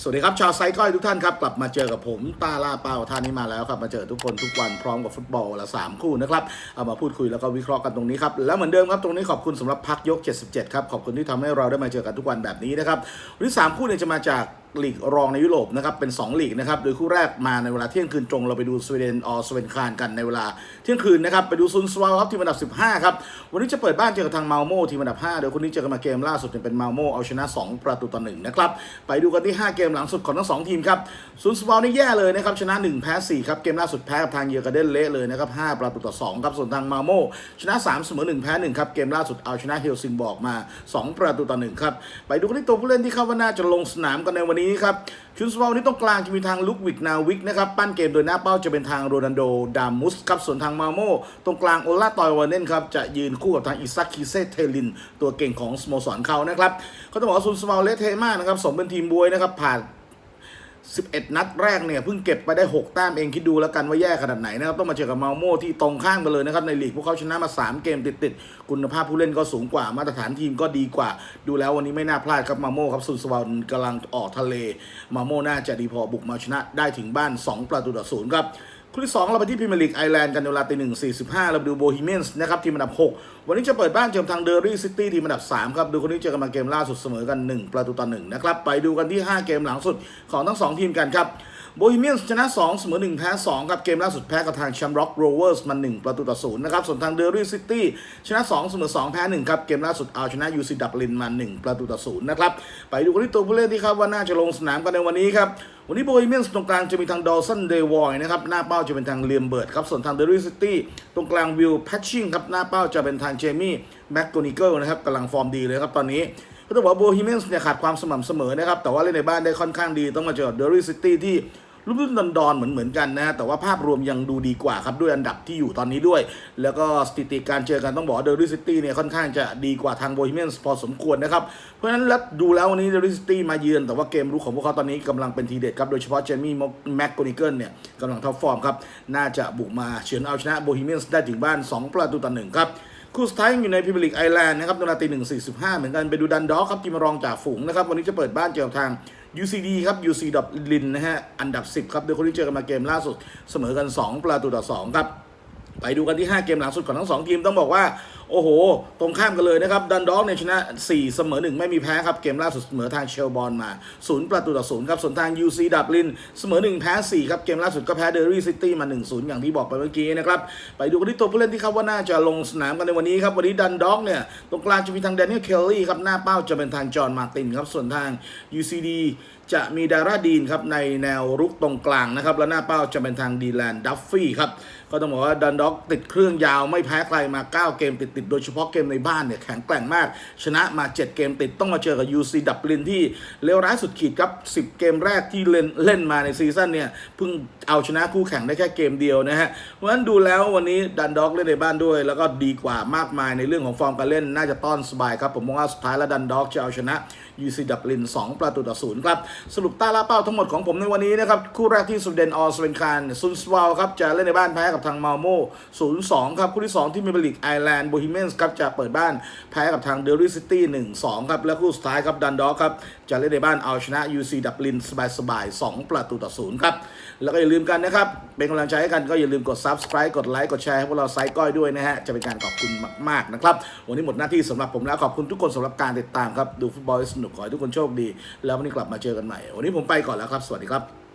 สวัสดีครับ ชาวไซค์ก้อยทุกท่านครับ กลับมาเจอกับผมตาลาเปาท่านนี้มาแล้วครับ มาเจอทุกคนทุกวันพร้อมกับฟุตบอลละสามคู่นะครับ เอามาพูดคุยแล้วก็วิเคราะห์กันตรงนี้ครับ แล้วเหมือนเดิมครับ ตรงนี้ขอบคุณสำหรับพักยก 77 ครับ ขอบคุณที่ทำให้เราได้มาเจอกันทุกวันแบบนี้นะครับวันนี้สามคู่เนี่ยจะมาจาก ลีกรองในยุโรปนะครับเป็น 2 ลีกนะครับโดยคู่แรกมาในเวลาเที่ยงคืนตรงเราไปดูสวีเดนออสเวนคานกันในเวลาเที่ยงคืนนะครับไปดูซุนสวาลครับทีมอันดับ 15 ครับ วันนี้จะเปิดบ้านเจอกับทางมาโมทีมอันดับ 5 โดยคนนี้เจอกันมาเกมล่าสุดเนี่ยเป็นมาโมเอาชนะ 2 ประตูต่อหนึ่งนะครับไปดูกันที่ 5 เกมหลังสุดของทั้งสองทีมครับซุนสวาลนี่แย่เลยนะครับชนะ 1 แพ้ 4 ครับเกมล่าสุดแพ้กับทางเยอร์กาเดนเละเลยนะครับ5ประตูต่อ2ครับส่วนทางมาโมชนะ3เสมอ1แพ้1ครับเกมล่าสุดเอาชนะเฮลซิงบอกมา 2 ประตูต่อ1ครับไปดูกันที่ตัวผู้เล่นที่คาดว่าน่าจะลงสนามกันในวันนี้ครับชุดสวาลนี้ตรงกลางจะมีทางลุกวิกนาวิกนะครับปั้นเกมโดยหน้าเป้าจะเป็นทางโรนันโดดามุสครับส่วนทางมาโมตรงกลางโอลาตอยวาเนนครับจะยืนคู่กับทางอิซักคิเซเทลิน ตัวเก่งของสโมสรเขานะครับเขาต้องบอกว่าซุนสวาลเลเทมากนะครับสมเป็นทีมบวยนะครับผ่าน 11 นัดแรกเนี่ยเพิ่งเก็บไปได้ 6 แต้มเองคิดดูแล้วกันว่าแย่ขนาดไหนนะครับต้องมาเจอกับมาโมที่ตรงข้างไปเลยนะครับในลีกพวกเขาชนะมา 3 เกมติดๆคุณภาพผู้เล่นก็สูงกว่ามาตรฐานทีมก็ดีกว่า ดูแล้ววันนี้ไม่น่าพลาดครับมาโมครับสุนสวาลกำลังออกทะเลมาโมน่าจะดีพอบุกมาชนะได้ถึงบ้าน 2 ประตูต่อศูนย์ครับ คู่ที่ 2 เราไปที่พรีเมียร์ลีกไอร์แลนด์กันในเวลาตีหนึ่งสี่สิบห้าเราดูโบฮีเมียนส์นะครับทีมอันดับ 6 วันนี้จะเปิดบ้านเจอกับทางเดอรี่ซิตี้ทีมอันดับ 3 ครับ ดูคนนี้เจอกันมาเกมล่าสุดเสมอกัน 1 ประตูต่อ1นะครับ ไปดูกันที่ 5 เกมหลังสุดของทั้ง 2 ทีมกันครับโบฮีเมียนส์ชนะ 2 เสมอ 1 แพ้2ครับเกมล่าสุดแพ้กับทางแชมป์ร็อกโรเวอร์สมา1ประตูต่อ0นะครับ ส่วนทางเดอรี่ซิตี้ชนะ 2 เสมอ 2 แพ้ 1 ครับ เกมล่าสุดเอาชนะยูซีดับลินมา 1 ประตูต่อ0นะครับ ไปดูกันที่ตัวผู้เล่นที่คาดว่าน่าจะลงสนามกันในวันนี้ครับ วันนี้โบฮีเมียนตรงกลางจะมีทางดอลสันเดวอยนะครับหน้าเป้าจะเป็นทางเลียมเบิร์ดครับส่วนทางเดอริซิตี้ตรงกลางวิลแพชชิงครับหน้าเป้าจะเป็นทางเจมี่แม็กโกนิเกิลนะครับกำลังฟอร์มดีเลยครับตอนนี้ก็ต้องบอกว่าโบฮีเมียนเนี่ยขาดความสม่ำเสมอนะครับแต่ว่าเล่นในบ้านได้ค่อนข้างดีต้องมาเจอเดอริซิตี้ที่ รุ่นรุ่นดอนดอนๆเหมือนเหมือนกันนะ แต่ว่าภาพรวมยังดูดีกว่าครับด้วยอันดับที่อยู่ตอนนี้ด้วย แล้วก็สถิติการเจอกันต้องบอกว่าเดอริซิตี้เนี่ยค่อนข้างจะดีกว่าทางโบฮีเมียนส์พอสมควรนะครับ เพราะฉะนั้นแล้วดูแล้ววันนี้เดอริซิตี้มาเยือนแต่ว่าเกมรุกของพวกเขาตอนนี้กำลังเป็นทีเด็ดครับโดยเฉพาะเจมี่แม็กโกนิเกิลเนี่ยกำลังท็อปฟอร์มครับน่าจะบุกมาเฉือนเอาชนะโบฮีเมียนส์ได้ถึงบ้าน 2 ประตูต่อหนึ่งครับคู่สุดท้ายอยู่ในพรีเมียร์ลีกไอแลนด์นะครับเวลาตีหนึ่งสี่สิบห้าเหมือนกันไปดูดันดอกครับทีมรองจ่าฝูงนะครับ วันนี้จะเปิดบ้านเจอกับทาง UCD ครับ UC ดับลินนะฮะ อันดับ 10 ครับโดยคนที่เจอกันมาเกมล่าสุด เสมอกัน 2 ประตูต่อ 2 ครับ ไปดูกันที่ 5 เกมหลังสุดของทั้ง 2 ทีมต้องบอกว่า โอ้โห ตรงข้ามกันเลยนะครับ ดันด็อกเนี่ยชนะ 4 เสมอ 1 ไม่มีแพ้ครับ เกมล่าสุดเสมอทางเชลบอลมา 0 ประตูต่อ 0 ครับ ส่วนทาง UC ดับลิน เสมอ 1 แพ้ 4 ครับ เกมล่าสุดก็แพ้เดอรี่ซิตี้มา 1-0 อย่างที่บอกไปเมื่อกี้นะครับ ไปดูกันที่ตัวผู้เล่นที่คาดว่าน่าจะลงสนามกันในวันนี้ครับ วันนี้ดันด็อกเนี่ย ตรงกลางจะมีทางแดเนียล เคลลี่ครับ หน้าเป้าจะเป็นทางจอห์น มาตินครับ ส่วนทาง UCD จะมีดาราดีนครับในแนวรุกตรงกลางนะครับ และหน้าเป้าจะเป็นทางดีแลนดัฟฟี่ครับ ก็ต้องบอกว่าดันด็อกติดเครื่องยาวไม่แพ้ใครมา 9 เกมติดๆโดยเฉพาะเกมในบ้านเนี่ยแข็งแกร่งมาก ชนะมา 7 เกมติดต้องมาเจอกับ UC ดับลินที่เลวร้ายสุดขีดครับ 10 เกมแรกที่เล่นเล่นมาในซีซั่นเนี่ยเพิ่งเอาชนะคู่แข่งได้แค่เกมเดียวนะฮะเพราะฉะนั้นดูแล้ววันนี้ดันด็อกเล่นในบ้านด้วย แล้วก็ดีกว่ามากมายในเรื่องของฟอร์มการเล่นน่าจะต้อนสบายครับผมมองว่าสุดท้ายแล้วดันด็อกจะเอาชนะ UC ดับลิน2ประตูต่อศูนย์ครับสรุปตาลาเป้าทั้งหมดของผมในวันนี้นะครับ คู่แรกที่สวีเดนออสเวนคานซุนสวาลครับจะเล่นในบ้านแพ้กับทางมาโม0-2ครับ คู่ที่ 2 ที่เมเบลิกไอแลนด์โบฮีเมียนส์ครับจะเปิดบ้านแพ้กับทางเดอริซิตี้1-2ครับ และคู่สุดท้ายครับดันด็อกครับจะเล่นในบ้านเอาชนะ UC ดับลินสบายๆ2ประตูต่อศูนย์ครับ แล้วก็อย่าลืมกันนะครับ เป็นกำลังใจให้กันก็อย่าลืมกด subscribe กดไลค์กดแชร์ให้พวกเราไซต์ก้อยด้วยนะฮะจะเป็นการขอบคุณมากๆนะครับวันนี้หมดหน้าที่สำหรับผมแล้วขอบคุณทุกคนสำหรับการติดตามครับดูฟุตบอลสนุกขอให้ทุกคนโชคดี แล้ววันนี้กลับมาเจอกันใหม่ วันนี้ผมไปก่อนแล้วครับ สวัสดีครับ